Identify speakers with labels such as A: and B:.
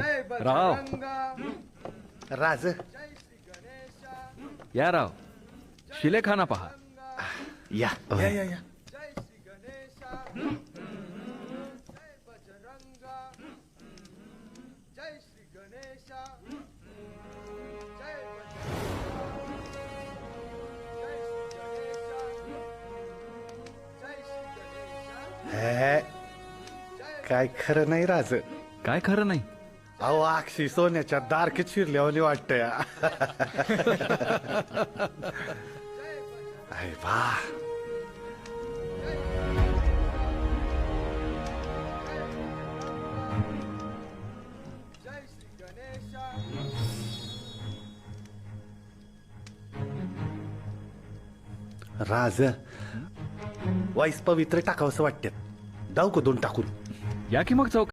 A: जय
B: राव.
A: बजरंग
C: राज।
A: जय श्री गणेश
B: या राव शिलेखाना पहा.
C: या.
A: या या या. जय श्री गणेश जय बजरंग जय श्री गणेश जय बजरंग जय श्री गणेश जय श्री गणेश
C: हे काय खरं नाही राज.
B: काय खरं नाही?
C: अहो अक्षी सोन्याच्या दारकीत शिरल्यावानी वाटतंय. अरे राज वाईस पवित्र टाकावंसं वाटतं जाऊ का दोन टाकून.
B: या की मग चौक